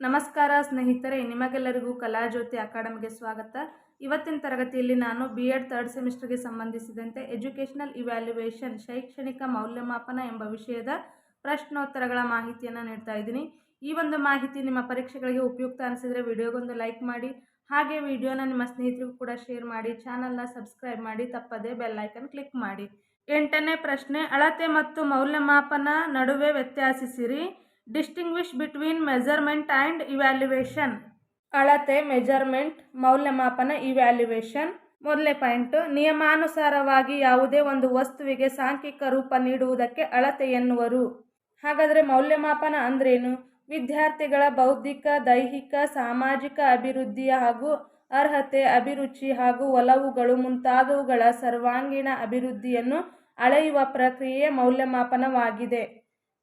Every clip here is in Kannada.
ನಮಸ್ಕಾರ ಸ್ನೇಹಿತರೆ, ನಿಮಗೆಲ್ಲರಿಗೂ ಕಲಾಜ್ಯೋತಿ ಅಕಾಡೆಮಿಗೆ ಸ್ವಾಗತ. ಇವತ್ತಿನ ತರಗತಿಯಲ್ಲಿ ನಾನು ಬಿ ಎಡ್ ಥರ್ಡ್ ಸೆಮಿಸ್ಟರ್ಗೆ ಸಂಬಂಧಿಸಿದಂತೆ ಎಜುಕೇಷನಲ್ ಇವ್ಯಾಲ್ಯುವೇಷನ್ ಶೈಕ್ಷಣಿಕ ಮೌಲ್ಯಮಾಪನ ಎಂಬ ವಿಷಯದ ಪ್ರಶ್ನೋತ್ತರಗಳ ಮಾಹಿತಿಯನ್ನು ನೀಡ್ತಾ ಇದ್ದೀನಿ. ಈ ಒಂದು ಮಾಹಿತಿ ನಿಮ್ಮ ಪರೀಕ್ಷೆಗಳಿಗೆ ಉಪಯುಕ್ತ ಅನಿಸಿದರೆ ವಿಡಿಯೋಗೊಂದು ಲೈಕ್ ಮಾಡಿ, ಹಾಗೆ ವಿಡಿಯೋನ ನಿಮ್ಮ ಸ್ನೇಹಿತರಿಗೂ ಕೂಡ ಶೇರ್ ಮಾಡಿ, ಚಾನಲ್ನ ಸಬ್ಸ್ಕ್ರೈಬ್ ಮಾಡಿ, ತಪ್ಪದೇ ಬೆಲ್ ಐಕನ್ ಕ್ಲಿಕ್ ಮಾಡಿ. ಎಂಟನೇ ಪ್ರಶ್ನೆ, ಅಳತೆ ಮತ್ತು ಮೌಲ್ಯಮಾಪನ ನಡುವೆ ವ್ಯತ್ಯಾಸಿಸಿರಿ. Distinguish between measurement and evaluation ಅಳತೆ ಮೆಜರ್ಮೆಂಟ್ ಮೌಲ್ಯಮಾಪನ ಇವ್ಯಾಲ್ಯುವೇಷನ್ ಮೊದಲನೇ ಪಾಯಿಂಟ್ ನಿಯಮಾನುಸಾರವಾಗಿ ಯಾವುದೇ ಒಂದು ವಸ್ತುವಿಗೆ ಸಾಂಖ್ಯಿಕ ರೂಪ ನೀಡುವುದಕ್ಕೆ ಅಳತೆ ಎನ್ನುವರು. ಹಾಗಾದರೆ ಮೌಲ್ಯಮಾಪನ ಅಂದ್ರೇನು? ವಿದ್ಯಾರ್ಥಿಗಳ ಬೌದ್ಧಿಕ, ದೈಹಿಕ, ಸಾಮಾಜಿಕ ಅಭಿವೃದ್ಧಿಯ ಹಾಗೂ ಅರ್ಹತೆ, ಅಭಿರುಚಿ ಹಾಗೂ ಒಲವುಗಳು ಮುಂತಾದವುಗಳ ಸರ್ವಾಂಗೀಣ ಅಭಿವೃದ್ಧಿಯನ್ನು ಅಳೆಯುವ ಪ್ರಕ್ರಿಯೆ ಮೌಲ್ಯಮಾಪನವಾಗಿದೆ.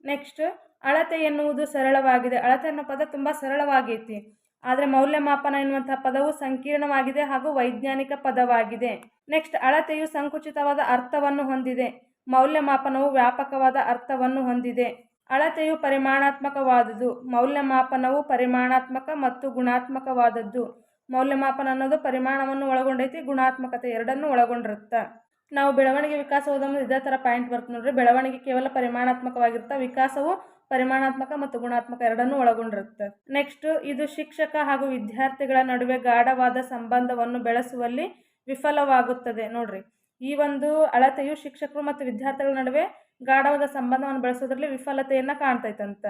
ನೆಕ್ಸ್ಟ್ ಅಳತೆ ಎನ್ನುವುದು ಸರಳವಾಗಿದೆ. ಅಳತೆ ಅನ್ನೋ ಪದ ತುಂಬ ಸರಳವಾಗೈತಿ. ಆದರೆ ಮೌಲ್ಯಮಾಪನ ಎನ್ನುವಂತಹ ಪದವು ಸಂಕೀರ್ಣವಾಗಿದೆ ಹಾಗೂ ವೈಜ್ಞಾನಿಕ ಪದವಾಗಿದೆ. ನೆಕ್ಸ್ಟ್, ಅಳತೆಯು ಸಂಕುಚಿತವಾದ ಅರ್ಥವನ್ನು ಹೊಂದಿದೆ. ಮೌಲ್ಯಮಾಪನವು ವ್ಯಾಪಕವಾದ ಅರ್ಥವನ್ನು ಹೊಂದಿದೆ. ಅಳತೆಯು ಪರಿಮಾಣಾತ್ಮಕವಾದುದು. ಮೌಲ್ಯಮಾಪನವು ಪರಿಮಾಣಾತ್ಮಕ ಮತ್ತು ಗುಣಾತ್ಮಕವಾದದ್ದು. ಮೌಲ್ಯಮಾಪನ ಅನ್ನೋದು ಪರಿಮಾಣವನ್ನು ಒಳಗೊಂಡೈತಿ, ಗುಣಾತ್ಮಕತೆ ಎರಡನ್ನೂ ಒಳಗೊಂಡಿರುತ್ತೆ. ನಾವು ಬೆಳವಣಿಗೆ ವಿಕಾಸ ಓದೋದು ಇದೇ ಥರ ಪಾಯಿಂಟ್ ಬರ್ತದೆ ನೋಡ್ರಿ. ಬೆಳವಣಿಗೆ ಕೇವಲ ಪರಿಮಾಣಾತ್ಮಕವಾಗಿರುತ್ತೆ, ವಿಕಾಸವು ಪರಿಮಾಣಾತ್ಮಕ ಮತ್ತು ಗುಣಾತ್ಮಕ ಎರಡನ್ನೂ ಒಳಗೊಂಡಿರುತ್ತೆ. ನೆಕ್ಸ್ಟ್ ಇದು ಶಿಕ್ಷಕ ಹಾಗೂ ವಿದ್ಯಾರ್ಥಿಗಳ ನಡುವೆ ಗಾಢವಾದ ಸಂಬಂಧವನ್ನು ಬೆಳೆಸುವಲ್ಲಿ ವಿಫಲವಾಗುತ್ತದೆ. ನೋಡ್ರಿ, ಈ ಒಂದು ಅಳತೆಯು ಶಿಕ್ಷಕರು ಮತ್ತು ವಿದ್ಯಾರ್ಥಿಗಳ ನಡುವೆ ಗಾಢವಾದ ಸಂಬಂಧವನ್ನು ಬೆಳೆಸೋದ್ರಲ್ಲಿ ವಿಫಲತೆಯನ್ನು ಕಾಣ್ತೈತಂತ.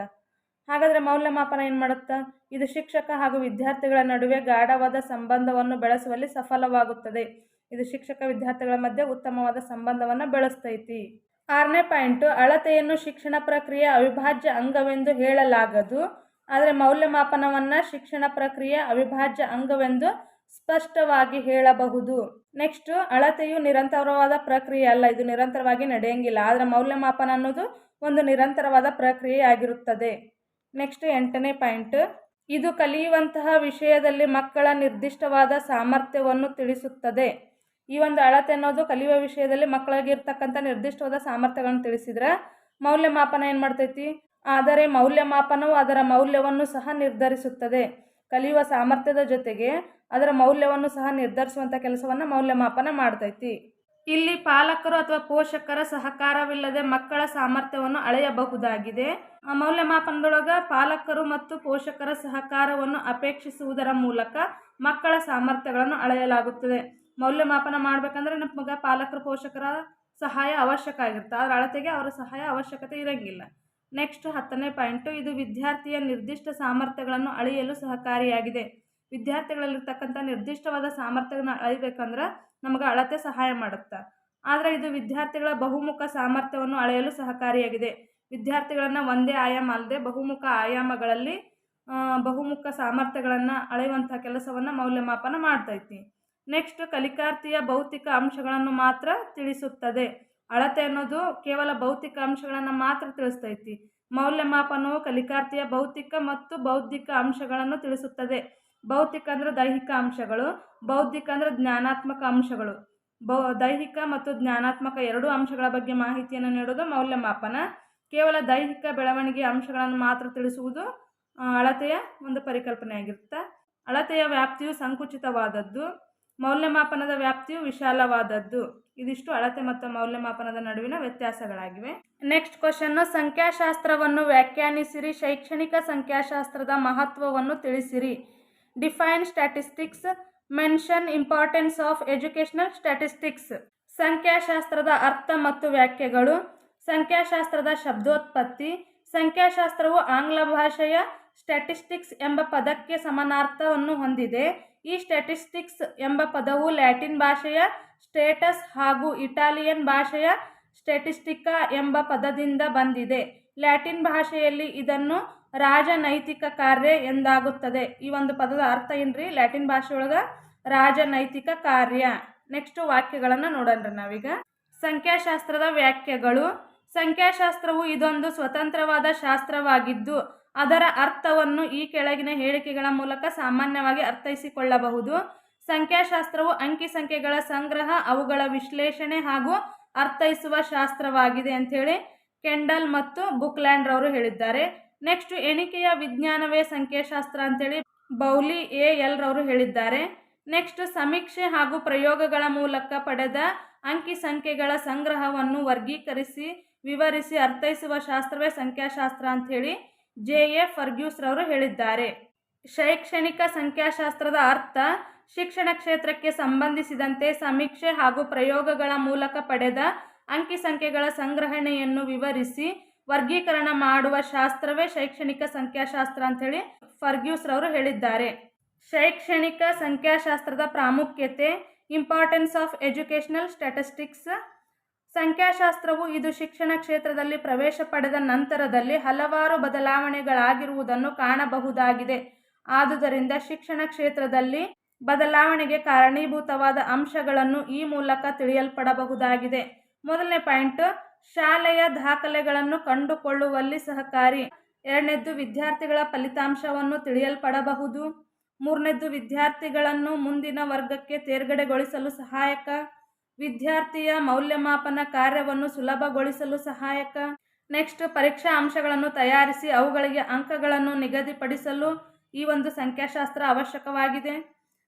ಹಾಗಾದರೆ ಮೌಲ್ಯಮಾಪನ ಏನು ಮಾಡುತ್ತಾ? ಇದು ಶಿಕ್ಷಕ ಹಾಗೂ ವಿದ್ಯಾರ್ಥಿಗಳ ನಡುವೆ ಗಾಢವಾದ ಸಂಬಂಧವನ್ನು ಬೆಳೆಸುವಲ್ಲಿ ಸಫಲವಾಗುತ್ತದೆ. ಇದು ಶಿಕ್ಷಕ, ವಿದ್ಯಾರ್ಥಿಗಳ ಮಧ್ಯೆ ಉತ್ತಮವಾದ ಸಂಬಂಧವನ್ನು ಬೆಳೆಸ್ತೈತಿ. ಆರನೇ ಪಾಯಿಂಟು, ಅಳತೆಯನ್ನು ಶಿಕ್ಷಣ ಪ್ರಕ್ರಿಯೆ ಅವಿಭಾಜ್ಯ ಅಂಗವೆಂದು ಹೇಳಲಾಗದು. ಆದರೆ ಮೌಲ್ಯಮಾಪನವನ್ನು ಶಿಕ್ಷಣ ಪ್ರಕ್ರಿಯೆ ಅವಿಭಾಜ್ಯ ಅಂಗವೆಂದು ಸ್ಪಷ್ಟವಾಗಿ ಹೇಳಬಹುದು. ನೆಕ್ಸ್ಟ್ ಅಳತೆಯು ನಿರಂತರವಾದ ಪ್ರಕ್ರಿಯೆ ಅಲ್ಲ, ಇದು ನಿರಂತರವಾಗಿ ನಡೆಯಂಗಿಲ್ಲ. ಆದರೆ ಮೌಲ್ಯಮಾಪನ ಅನ್ನೋದು ಒಂದು ನಿರಂತರವಾದ ಪ್ರಕ್ರಿಯೆ ಆಗಿರುತ್ತದೆ. ನೆಕ್ಸ್ಟ್ ಎಂಟನೇ ಪಾಯಿಂಟ್, ಇದು ಕಲಿಯುವಂತಹ ವಿಷಯದಲ್ಲಿ ಮಕ್ಕಳ ನಿರ್ದಿಷ್ಟವಾದ ಸಾಮರ್ಥ್ಯವನ್ನು ತಿಳಿಸುತ್ತದೆ. ಈ ಒಂದು ಅಳತೆ ಅನ್ನೋದು ಕಲಿಯುವ ವಿಷಯದಲ್ಲಿ ಮಕ್ಕಳಿಗೆ ಇರ್ತಕ್ಕಂಥ ನಿರ್ದಿಷ್ಟವಾದ ಸಾಮರ್ಥ್ಯಗಳನ್ನು ತಿಳಿಸಿದ್ರೆ ಮೌಲ್ಯಮಾಪನ ಏನು ಮಾಡ್ತೈತಿ? ಆದರೆ ಮೌಲ್ಯಮಾಪನವು ಅದರ ಮೌಲ್ಯವನ್ನು ಸಹ ನಿರ್ಧರಿಸುತ್ತದೆ. ಕಲಿಯುವ ಸಾಮರ್ಥ್ಯದ ಜೊತೆಗೆ ಅದರ ಮೌಲ್ಯವನ್ನು ಸಹ ನಿರ್ಧರಿಸುವಂಥ ಕೆಲಸವನ್ನು ಮೌಲ್ಯಮಾಪನ ಮಾಡ್ತೈತಿ. ಇಲ್ಲಿ ಪಾಲಕರು ಅಥವಾ ಪೋಷಕರ ಸಹಕಾರವಿಲ್ಲದೆ ಮಕ್ಕಳ ಸಾಮರ್ಥ್ಯವನ್ನು ಅಳೆಯಬಹುದಾಗಿದೆ. ಮೌಲ್ಯಮಾಪನದೊಳಗೆ ಪಾಲಕರು ಮತ್ತು ಪೋಷಕರ ಸಹಕಾರವನ್ನು ಅಪೇಕ್ಷಿಸುವುದರ ಮೂಲಕ ಮಕ್ಕಳ ಸಾಮರ್ಥ್ಯಗಳನ್ನು ಅಳೆಯಲಾಗುತ್ತದೆ. ಮೌಲ್ಯಮಾಪನ ಮಾಡಬೇಕಂದ್ರೆ ನಮಗೆ ಪಾಲಕರು ಪೋಷಕರ ಸಹಾಯ ಅವಶ್ಯಕ ಆಗಿರುತ್ತೆ. ಆದರೆ ಅಳತೆಗೆ ಅವರ ಸಹಾಯ ಅವಶ್ಯಕತೆ ಇರಂಗಿಲ್ಲ. ನೆಕ್ಸ್ಟ್ ಹತ್ತನೇ ಪಾಯಿಂಟು ಇದು ವಿದ್ಯಾರ್ಥಿಯ ನಿರ್ದಿಷ್ಟ ಸಾಮರ್ಥ್ಯಗಳನ್ನು ಅಳೆಯಲು ಸಹಕಾರಿಯಾಗಿದೆ. ವಿದ್ಯಾರ್ಥಿಗಳಲ್ಲಿರ್ತಕ್ಕಂಥ ನಿರ್ದಿಷ್ಟವಾದ ಸಾಮರ್ಥ್ಯಗಳನ್ನ ಅಳಿಬೇಕಂದ್ರೆ ನಮಗೆ ಅಳತೆ ಸಹಾಯ ಮಾಡುತ್ತೆ. ಆದರೆ ಇದು ವಿದ್ಯಾರ್ಥಿಗಳ ಬಹುಮುಖ ಸಾಮರ್ಥ್ಯವನ್ನು ಅಳೆಯಲು ಸಹಕಾರಿಯಾಗಿದೆ. ವಿದ್ಯಾರ್ಥಿಗಳನ್ನು ಒಂದೇ ಆಯಾಮ ಅಲ್ಲದೆ ಬಹುಮುಖ ಆಯಾಮಗಳಲ್ಲಿ ಬಹುಮುಖ ಸಾಮರ್ಥ್ಯಗಳನ್ನು ಅಳೆಯುವಂಥ ಕೆಲಸವನ್ನು ಮೌಲ್ಯಮಾಪನ ಮಾಡ್ತೈತಿ ನೆಕ್ಸ್ಟ್ ಕಲಿಕಾರ್ಥಿಯ ಭೌತಿಕ ಅಂಶಗಳನ್ನು ಮಾತ್ರ ತಿಳಿಸುತ್ತದೆ. ಅಳತೆ ಅನ್ನೋದು ಕೇವಲ ಭೌತಿಕ ಅಂಶಗಳನ್ನು ಮಾತ್ರ ತಿಳಿಸ್ತೈತಿ. ಮೌಲ್ಯಮಾಪನವು ಕಲಿಕಾರ್ಥಿಯ ಭೌತಿಕ ಮತ್ತು ಬೌದ್ಧಿಕ ಅಂಶಗಳನ್ನು ತಿಳಿಸುತ್ತದೆ. ಭೌತಿಕ ಅಂದರೆ ದೈಹಿಕ ಅಂಶಗಳು, ಬೌದ್ಧಿಕ ಅಂದರೆ ಜ್ಞಾನಾತ್ಮಕ ಅಂಶಗಳು. ಬೌ, ದೈಹಿಕ ಮತ್ತು ಜ್ಞಾನಾತ್ಮಕ ಎರಡೂ ಅಂಶಗಳ ಬಗ್ಗೆ ಮಾಹಿತಿಯನ್ನು ನೀಡೋದು ಮೌಲ್ಯಮಾಪನ. ಕೇವಲ ದೈಹಿಕ ಬೆಳವಣಿಗೆ ಅಂಶಗಳನ್ನು ಮಾತ್ರ ತಿಳಿಸುವುದು ಅಳತೆಯ ಒಂದು ಪರಿಕಲ್ಪನೆಯಾಗಿರುತ್ತೆ? ಅಳತೆಯ ವ್ಯಾಪ್ತಿಯು ಸಂಕುಚಿತವಾದದ್ದು. ಮೌಲ್ಯಮಾಪನದ ವ್ಯಾಪ್ತಿಯು ವಿಶಾಲವಾದದ್ದು. ಇದಿಷ್ಟು ಅಳತೆ ಮತ್ತು ಮೌಲ್ಯಮಾಪನದ ನಡುವಿನ ವ್ಯತ್ಯಾಸಗಳಾಗಿವೆ. ನೆಕ್ಸ್ಟ್ ಕ್ವಶನ್ನು ಸಂಖ್ಯಾಶಾಸ್ತ್ರವನ್ನು ವ್ಯಾಖ್ಯಾನಿಸಿರಿ, ಶೈಕ್ಷಣಿಕ ಸಂಖ್ಯಾಶಾಸ್ತ್ರದ ಮಹತ್ವವನ್ನು ತಿಳಿಸಿರಿ. Define statistics, mention importance of educational statistics. ಸಂಖ್ಯಾಶಾಸ್ತ್ರದ ಅರ್ಥ ಮತ್ತು ವ್ಯಾಖ್ಯೆಗಳು, ಸಂಖ್ಯಾಶಾಸ್ತ್ರದ ಶಬ್ದೋತ್ಪತ್ತಿ, ಸಂಖ್ಯಾಶಾಸ್ತ್ರವು ಆಂಗ್ಲ ಭಾಷೆಯ ಸ್ಟ್ಯಾಟಿಸ್ಟಿಕ್ಸ್ ಎಂಬ ಪದಕ್ಕೆ ಸಮಾನಾರ್ಥವನ್ನು ಹೊಂದಿದೆ. ಈ ಸ್ಟ್ಯಾಟಿಸ್ಟಿಕ್ಸ್ ಎಂಬ ಪದವು ಲ್ಯಾಟಿನ್ ಭಾಷೆಯ ಸ್ಟೇಟಸ್ ಹಾಗೂ ಇಟಾಲಿಯನ್ ಭಾಷೆಯ ಸ್ಟ್ಯಾಟಿಸ್ಟಿಕಾ ಎಂಬ ಪದದಿಂದ ಬಂದಿದೆ. ಲ್ಯಾಟಿನ್ ಭಾಷೆಯಲ್ಲಿ ಇದನ್ನು ರಾಜನೈತಿಕ ಕಾರ್ಯ ಎಂದಾಗುತ್ತದೆ. ಈ ಒಂದು ಪದದ ಅರ್ಥ ಏನ್ರಿ? ಲ್ಯಾಟಿನ್ ಭಾಷೆಯೊಳಗೆ ರಾಜನೈತಿಕ ಕಾರ್ಯ. ನೆಕ್ಸ್ಟ್ ವಾಕ್ಯಗಳನ್ನು ನೋಡೋಣ ನಾವೀಗ. ಸಂಖ್ಯಾಶಾಸ್ತ್ರದ ವ್ಯಾಖ್ಯೆಗಳು. ಸಂಖ್ಯಾಶಾಸ್ತ್ರವು ಇದೊಂದು ಸ್ವತಂತ್ರವಾದ ಶಾಸ್ತ್ರವಾಗಿದ್ದು ಅದರ ಅರ್ಥವನ್ನು ಈ ಕೆಳಗಿನ ಹೇಳಿಕೆಗಳ ಮೂಲಕ ಸಾಮಾನ್ಯವಾಗಿ ಅರ್ಥೈಸಿಕೊಳ್ಳಬಹುದು. ಸಂಖ್ಯಾಶಾಸ್ತ್ರವು ಅಂಕಿ ಸಂಖ್ಯೆಗಳ ಸಂಗ್ರಹ, ಅವುಗಳ ವಿಶ್ಲೇಷಣೆ ಹಾಗೂ ಅರ್ಥೈಸುವ ಶಾಸ್ತ್ರವಾಗಿದೆ ಅಂಥೇಳಿ ಕೆಂಡಲ್ ಮತ್ತು ಬುಕ್ಲ್ಯಾಂಡ್ ಅವರು ಹೇಳಿದ್ದಾರೆ. ನೆಕ್ಸ್ಟ್ ಎಣಿಕೆಯ ವಿಜ್ಞಾನವೇ ಸಂಖ್ಯಾಶಾಸ್ತ್ರ ಅಂತೇಳಿ ಬೌಲಿ ಎ ಎಲ್ ರವರು ಹೇಳಿದ್ದಾರೆ. ನೆಕ್ಸ್ಟ್ ಸಮೀಕ್ಷೆ ಹಾಗೂ ಪ್ರಯೋಗಗಳ ಮೂಲಕ ಪಡೆದ ಅಂಕಿ ಸಂಖ್ಯೆಗಳ ಸಂಗ್ರಹವನ್ನು ವರ್ಗೀಕರಿಸಿ, ವಿವರಿಸಿ, ಅರ್ಥೈಸುವ ಶಾಸ್ತ್ರವೇ ಸಂಖ್ಯಾಶಾಸ್ತ್ರ ಅಂಥೇಳಿ ಜೆ ಎ ಫರ್ಗ್ಯೂಸ್ ರವರು ಹೇಳಿದ್ದಾರೆ. ಶೈಕ್ಷಣಿಕ ಸಂಖ್ಯಾಶಾಸ್ತ್ರದ ಅರ್ಥ, ಶಿಕ್ಷಣ ಕ್ಷೇತ್ರಕ್ಕೆ ಸಂಬಂಧಿಸಿದಂತೆ ಸಮೀಕ್ಷೆ ಹಾಗೂ ಪ್ರಯೋಗಗಳ ಮೂಲಕ ಪಡೆದ ಅಂಕಿ ಸಂಖ್ಯೆಗಳ ಸಂಗ್ರಹಣೆಯನ್ನು ವಿವರಿಸಿ ವರ್ಗೀಕರಣ ಮಾಡುವ ಶಾಸ್ತ್ರವೇ ಶೈಕ್ಷಣಿಕ ಸಂಖ್ಯಾಶಾಸ್ತ್ರ ಅಂಥೇಳಿ ಫರ್ಗ್ಯೂಸ್ ರವರು ಹೇಳಿದ್ದಾರೆ. ಶೈಕ್ಷಣಿಕ ಸಂಖ್ಯಾಶಾಸ್ತ್ರದ ಪ್ರಾಮುಖ್ಯತೆ ಇಂಪಾರ್ಟೆನ್ಸ್ ಆಫ್ ಎಜುಕೇಷನಲ್ ಸ್ಟ್ಯಾಟಿಸ್ಟಿಕ್ಸ್ ಸಂಖ್ಯಾಶಾಸ್ತ್ರವು ಇದು ಶಿಕ್ಷಣ ಕ್ಷೇತ್ರದಲ್ಲಿ ಪ್ರವೇಶ ಪಡೆದ ನಂತರದಲ್ಲಿ ಹಲವಾರು ಬದಲಾವಣೆಗಳಾಗಿರುವುದನ್ನು ಕಾಣಬಹುದಾಗಿದೆ. ಆದುದರಿಂದ ಶಿಕ್ಷಣ ಕ್ಷೇತ್ರದಲ್ಲಿ ಬದಲಾವಣೆಗೆ ಕಾರಣೀಭೂತವಾದ ಅಂಶಗಳನ್ನು ಈ ಮೂಲಕ ತಿಳಿಯಲ್ಪಡಬಹುದಾಗಿದೆ. ಮೊದಲನೇ ಪಾಯಿಂಟ್, ಶಾಲೆಯ ದಾಖಲೆಗಳನ್ನು ಕಂಡುಕೊಳ್ಳುವಲ್ಲಿ ಸಹಕಾರಿ. ಎರಡನೇದ್ದು, ವಿದ್ಯಾರ್ಥಿಗಳ ಫಲಿತಾಂಶವನ್ನು ತಿಳಿಯಲ್ಪಡಬಹುದು. ಮೂರನೇದ್ದು, ವಿದ್ಯಾರ್ಥಿಗಳನ್ನು ಮುಂದಿನ ವರ್ಗಕ್ಕೆ ತೇರ್ಗಡೆಗೊಳಿಸಲು ಸಹಾಯಕ. ವಿದ್ಯಾರ್ಥಿಯ ಮೌಲ್ಯಮಾಪನ ಕಾರ್ಯವನ್ನು ಸುಲಭಗೊಳಿಸಲು ಸಹಾಯಕ. ನೆಕ್ಸ್ಟ್ ಪರೀಕ್ಷಾ ಅಂಶಗಳನ್ನು ತಯಾರಿಸಿ ಅವುಗಳಿಗೆ ಅಂಕಗಳನ್ನು ನಿಗದಿಪಡಿಸಲು ಈ ಒಂದು ಸಂಖ್ಯಾಶಾಸ್ತ್ರ ಅವಶ್ಯಕವಾಗಿದೆ.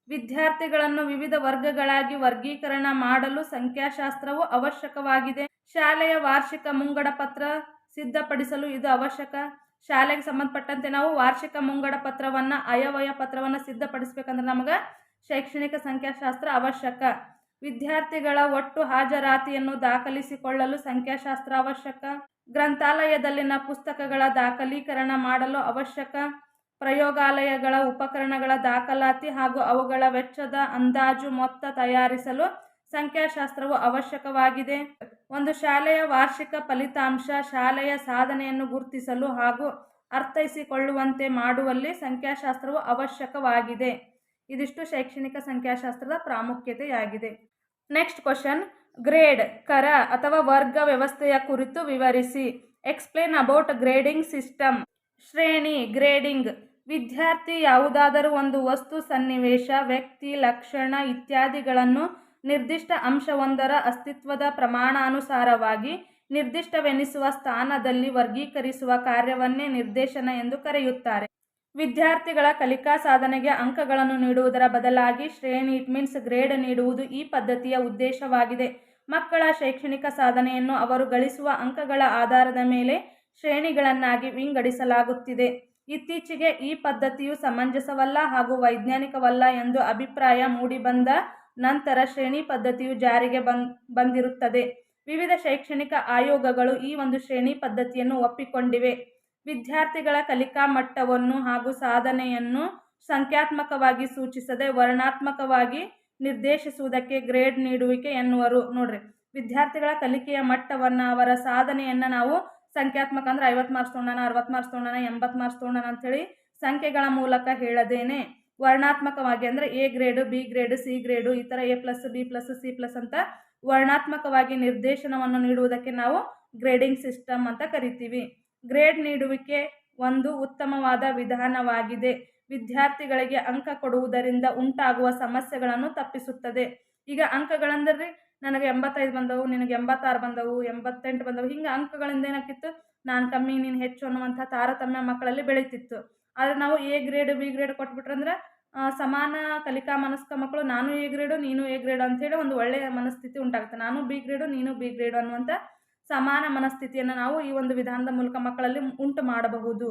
ವಿದ್ಯಾರ್ಥಿಗಳನ್ನು ವಿವಿಧ ವರ್ಗಗಳಾಗಿ ವರ್ಗೀಕರಣ ಮಾಡಲು ಸಂಖ್ಯಾಶಾಸ್ತ್ರವು ಅವಶ್ಯಕವಾಗಿದೆ. ಶಾಲೆಯ ವಾರ್ಷಿಕ ಮುಂಗಡ ಪತ್ರ ಸಿದ್ಧಪಡಿಸಲು ಇದು ಅವಶ್ಯಕ. ಶಾಲೆಗೆ ಸಂಬಂಧಪಟ್ಟಂತೆ ನಾವು ವಾರ್ಷಿಕ ಮುಂಗಡ ಪತ್ರವನ್ನು ಅಯವಯ ಪತ್ರವನ್ನು ಸಿದ್ಧಪಡಿಸಬೇಕಂದ್ರೆ ನಮಗೆ ಶೈಕ್ಷಣಿಕ ಸಂಖ್ಯಾಶಾಸ್ತ್ರ ಅವಶ್ಯಕ. ವಿದ್ಯಾರ್ಥಿಗಳ ಒಟ್ಟು ಹಾಜರಾತಿಯನ್ನು ದಾಖಲಿಸಿಕೊಳ್ಳಲು ಸಂಖ್ಯಾಶಾಸ್ತ್ರ ಅವಶ್ಯಕ. ಗ್ರಂಥಾಲಯದಲ್ಲಿನ ಪುಸ್ತಕಗಳ ದಾಖಲೀಕರಣ ಮಾಡಲು ಅವಶ್ಯಕ. ಪ್ರಯೋಗಾಲಯಗಳ ಉಪಕರಣಗಳ ದಾಖಲಾತಿ ಹಾಗೂ ಅವುಗಳ ವೆಚ್ಚದ ಅಂದಾಜು ಮೊತ್ತ ತಯಾರಿಸಲು ಸಂಖ್ಯಾಶಾಸ್ತ್ರವು ಅವಶ್ಯಕವಾಗಿದೆ. ಒಂದು ಶಾಲೆಯ ವಾರ್ಷಿಕ ಫಲಿತಾಂಶ ಶಾಲೆಯ ಸಾಧನೆಯನ್ನು ಗುರುತಿಸಲು ಹಾಗೂ ಅರ್ಥೈಸಿಕೊಳ್ಳುವಂತೆ ಮಾಡುವಲ್ಲಿ ಸಂಖ್ಯಾಶಾಸ್ತ್ರವು ಅವಶ್ಯಕವಾಗಿದೆ. ಇದಿಷ್ಟು ಶೈಕ್ಷಣಿಕ ಸಂಖ್ಯಾಶಾಸ್ತ್ರದ ಪ್ರಾಮುಖ್ಯತೆಯಾಗಿದೆ. ನೆಕ್ಸ್ಟ್ ಕ್ವಶನ್ ಗ್ರೇಡ್ ಕರ ಅಥವಾ ವರ್ಗ ವ್ಯವಸ್ಥೆಯ ಕುರಿತು ವಿವರಿಸಿ. ಎಕ್ಸ್ಪ್ಲೇನ್ ಅಬೌಟ್ ಗ್ರೇಡಿಂಗ್ ಸಿಸ್ಟಮ್ ಶ್ರೇಣಿ ಗ್ರೇಡಿಂಗ್ ವಿದ್ಯಾರ್ಥಿ ಯಾವುದಾದರೂ ಒಂದು ವಸ್ತು, ಸನ್ನಿವೇಶ, ವ್ಯಕ್ತಿ, ಲಕ್ಷಣ ಇತ್ಯಾದಿಗಳನ್ನು ನಿರ್ದಿಷ್ಟ ಅಂಶವೊಂದರ ಅಸ್ತಿತ್ವದ ಪ್ರಮಾಣಾನುಸಾರವಾಗಿ ನಿರ್ದಿಷ್ಟವೆನಿಸುವ ಸ್ಥಾನದಲ್ಲಿ ವರ್ಗೀಕರಿಸುವ ಕಾರ್ಯವನ್ನೇ ನಿರ್ದೇಶನ ಎಂದು ಕರೆಯುತ್ತಾರೆ. ವಿದ್ಯಾರ್ಥಿಗಳ ಕಲಿಕಾ ಸಾಧನೆಗೆ ಅಂಕಗಳನ್ನು ನೀಡುವುದರ ಬದಲಾಗಿ ಶ್ರೇಣಿ ಇಟ್ ಮೀನ್ಸ್ ಗ್ರೇಡ್ ನೀಡುವುದು ಈ ಪದ್ಧತಿಯ ಉದ್ದೇಶವಾಗಿದೆ. ಮಕ್ಕಳ ಶೈಕ್ಷಣಿಕ ಸಾಧನೆಯನ್ನು ಅವರು ಗಳಿಸುವ ಅಂಕಗಳ ಆಧಾರದ ಮೇಲೆ ಶ್ರೇಣಿಗಳನ್ನಾಗಿ ವಿಂಗಡಿಸಲಾಗುತ್ತಿದೆ. ಇತ್ತೀಚೆಗೆ ಈ ಪದ್ಧತಿಯು ಸಮಂಜಸವಲ್ಲ ಹಾಗೂ ವೈಜ್ಞಾನಿಕವಲ್ಲ ಎಂದು ಅಭಿಪ್ರಾಯ ಮೂಡಿಬಂದ ನಂತರ ಶ್ರೇಣಿ ಪದ್ಧತಿಯು ಜಾರಿಗೆ ಬಂದ್, ಬಂದಿರುತ್ತದೆ. ವಿವಿಧ ಶೈಕ್ಷಣಿಕ ಆಯೋಗಗಳು ಈ ಒಂದು ಶ್ರೇಣಿ ಪದ್ಧತಿಯನ್ನು ಒಪ್ಪಿಕೊಂಡಿವೆ. ವಿದ್ಯಾರ್ಥಿಗಳ ಕಲಿಕಾ ಮಟ್ಟವನ್ನು ಹಾಗೂ ಸಾಧನೆಯನ್ನು ಸಂಖ್ಯಾತ್ಮಕವಾಗಿ ಸೂಚಿಸದೆ ವರ್ಣಾತ್ಮಕವಾಗಿ ನಿರ್ದೇಶಿಸುವುದಕ್ಕೆ ಗ್ರೇಡ್ ನೀಡುವಿಕೆ ಎನ್ನುವರು. ನೋಡ್ರಿ, ವಿದ್ಯಾರ್ಥಿಗಳ ಕಲಿಕೆಯ ಮಟ್ಟವನ್ನು, ಅವರ ಸಾಧನೆಯನ್ನು ನಾವು ಸಂಖ್ಯಾತ್ಮಕ ಅಂದ್ರೆ ಐವತ್ತು ಮಾರ್ಕ್ಸ್ ತೊಗೊಂಡಾನ ಅರವತ್ತು ಮಾರ್ಕ್ಸ್ ತೊಗೊಂಡಾನ ಎಂಬತ್ತು ಮಾರ್ಕ್ಸ್ ತೊಗೊಂಡಾನ ಅಂಥೇಳಿ ಸಂಖ್ಯೆಗಳ ಮೂಲಕ ಹೇಳದೇನೆ. ವರ್ಣಾತ್ಮಕವಾಗಿ ಅಂದರೆ A grade, B grade, C grade ಈ ಥರ A plus, B plus, C plus ಅಂತ ವರ್ಣಾತ್ಮಕವಾಗಿ ನಿರ್ದೇಶನವನ್ನು ನೀಡುವುದಕ್ಕೆ ನಾವು ಗ್ರೇಡಿಂಗ್ ಸಿಸ್ಟಮ್ ಅಂತ ಕರಿತೀವಿ. ಗ್ರೇಡ್ ನೀಡುವಿಕೆ ಒಂದು ಉತ್ತಮವಾದ ವಿಧಾನವಾಗಿದೆ. ವಿದ್ಯಾರ್ಥಿಗಳಿಗೆ ಅಂಕ ಕೊಡುವುದರಿಂದ ಉಂಟಾಗುವ ಸಮಸ್ಯೆಗಳನ್ನು ತಪ್ಪಿಸುತ್ತದೆ. ಈಗ ಅಂಕಗಳಂದ್ರೆ ನನಗೆ ಎಂಬತ್ತೈದು ಬಂದವು, ನಿನಗೆ ಎಂಬತ್ತಾರು ಬಂದವು, ಎಂಬತ್ತೆಂಟು ಬಂದವು, ಹಿಂಗೆ ಅಂಕಗಳಿಂದ ಏನಾಕಿತ್ತು ನಾನು ಕಮ್ಮಿ, ನೀನು ಹೆಚ್ಚು ಅನ್ನುವಂಥ ತಾರತಮ್ಯ ಮಕ್ಕಳಲ್ಲಿ ಬೆಳೀತಿತ್ತು. ಆದರೆ ನಾವು ಎ ಗ್ರೇಡ್, ಬಿ ಗ್ರೇಡ್ ಕೊಟ್ಬಿಟ್ರಂದ್ರೆ ಸಮಾನ ಕಲಿಕಾ ಮನಸ್ಕ ಮಕ್ಕಳು ನಾನು ಎ ಗ್ರೇಡು, ನೀನು ಎ ಗ್ರೇಡ್ ಅಂತೇಳಿ ಒಂದು ಒಳ್ಳೆಯ ಮನಸ್ಥಿತಿ ಉಂಟಾಗುತ್ತೆ. ನಾನು ಬಿ ಗ್ರೇಡು, ನೀನು ಬಿ ಗ್ರೇಡು ಅನ್ನುವಂಥ ಸಮಾನ ಮನಸ್ಥಿತಿಯನ್ನು ನಾವು ಈ ಒಂದು ವಿಧಾನದ ಮೂಲಕ ಮಕ್ಕಳಲ್ಲಿ ಉಂಟು ಮಾಡಬಹುದು.